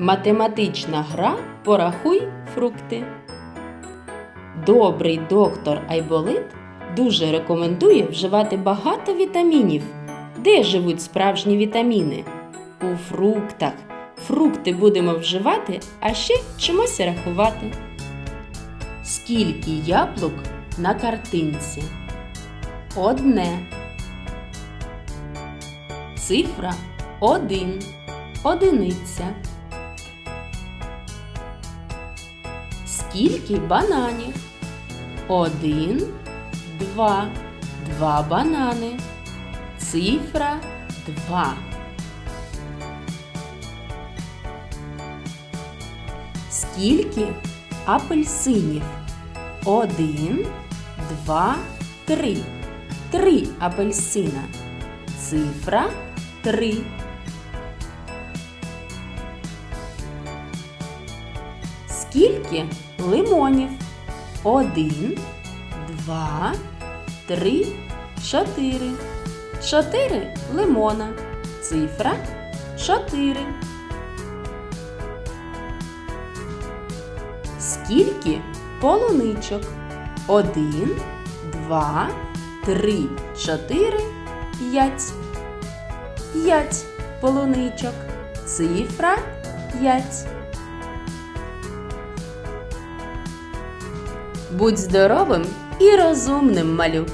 Математична гра Порахуй фрукти. Добрий доктор Айболит дуже рекомендує вживати багато вітамінів. Де живуть справжні вітаміни? У фруктах. Фрукти будемо вживати, а ще вчимося рахувати. Скільки яблук на картинці? Одне. Цифра один. Одиниця. Скільки бананів? Один, два. Два банани. Цифра два. Скільки апельсинів? Один, два, три. Три апельсина. Цифра три. Скільки лимонів? Один, два, три, чотири. Чотири лимона. Цифра чотири. Скільки полуничок? Один, два, три, чотири, п'ять. П'ять полуничок. Цифра п'ять. Будь здоровим і розумним, малюк!